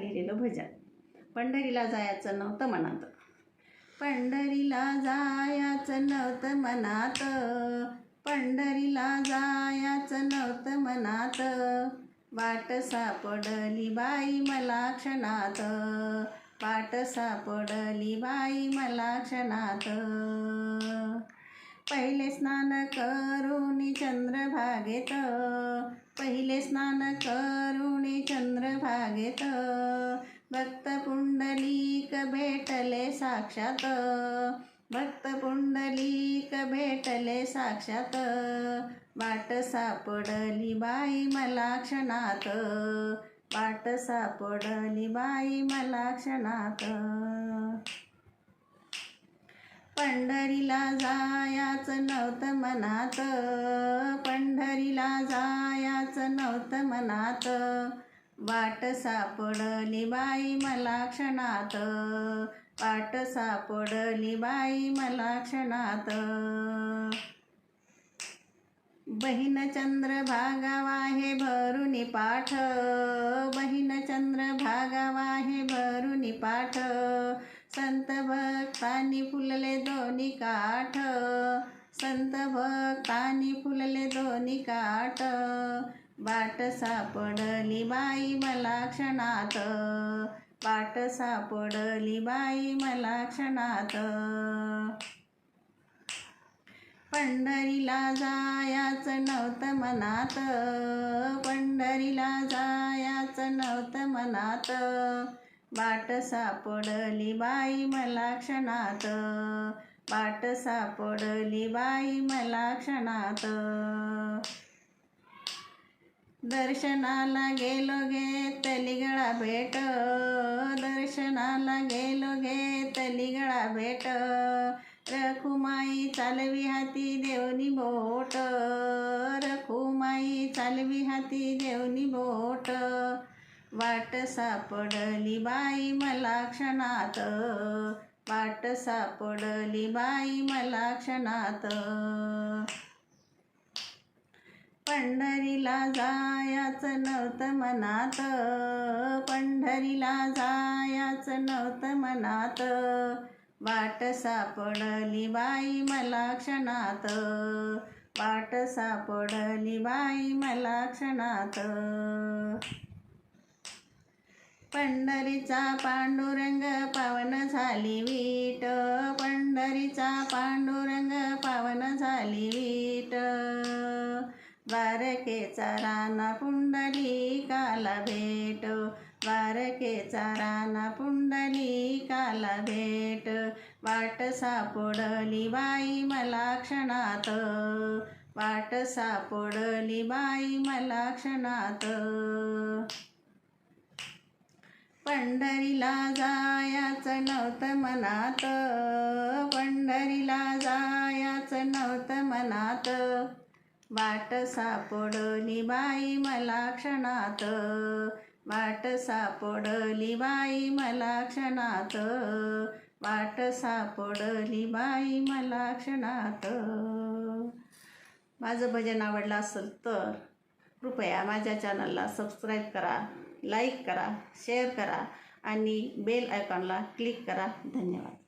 लिहिलेलं भजन. पंढरीला जायचं नव्हतं मनात. पंढरीला जायचं नव्हतं मनात. पंढरीला जायचं नव्हतं मनात. वाट सापडली बाई मला क्षणात. वाट सापडली बाई मला क्षणात. पहिले स्नान करून चंद्रभागेत. पहिले स्नान करुणी भागेत. भक्त पुंडलीक भेटले साक्षात. भक्त पुंडलीक भेटले साक्षात. वाट सापडली बाई मला क्षणात. वाट सापडली बाई मला क्षणात. पंढरीला जायाचं नव्हतं मनात. पंढरीला जायाचं नव्हतं मनात. वाट सापडली बाई मला क्षणात. वाट सापडली बाई मला क्षणात. बहीण चंद्र भागावाहे भरुनी पाठ. बहीण चंद्र भागावाहे भरुनी पाठ. संत भक्तांनी फुलले दोन्ही काठ. संत भक्तानी फुलले दोन्ही काट. बाट सापडली बाई मला क्षणात. बाट सापडली बाई मला क्षणात. पंढरीला जायाचं नव्हतं मनात. पंढरीला जायाचं नव्हतं मनात. बाट सापडली बाई मला क्षणात. पाट सापडली बाई मला क्षणात. दर्शनाला गेलो गे तलिगळा भेट. दर्शनाला गेलो गे तलिगळा भेट. रखुमाई चालवी हाती देवनी बोट. रखुमाई चालवी हाती देवनी बोट. वाट सापडली बाई मला क्षणात. वाट सापडली बाई मला क्षणात. पंढरीला जायाचं नव्हतं मनात. पंढरीला जायाचं नव्हतं मनात. वाट सापडली बाई मला क्षणात. वाट सापडली बाई मला क्षणात. पंढरीचा पांडुरंग पावन झाली वीट. पंढरीचा पांडुरंग पावन झाली वीट. द्वारकेचा राना पुंडली काला भेट. द्वारकेचा राणा पुंडली काला भेट. वाट सापडली बाई मला क्षणात. वाट सापडली बाई मला क्षणात. पंढरीला जायाचं नव्हतं मनात. पंढरीला जायाचं नव्हतं मनात. वाट सापडली बाई मला क्षणात. वाट सापडली बाई मला क्षणात. वाट सापडली बाई मला क्षणात. माझं भजन आवडलं असेल तर कृपया माझ्या चॅनलला सबस्क्राईब करा. लाईक करा शेअर करा आणि बेल आयकॉनला क्लिक करा. धन्यवाद.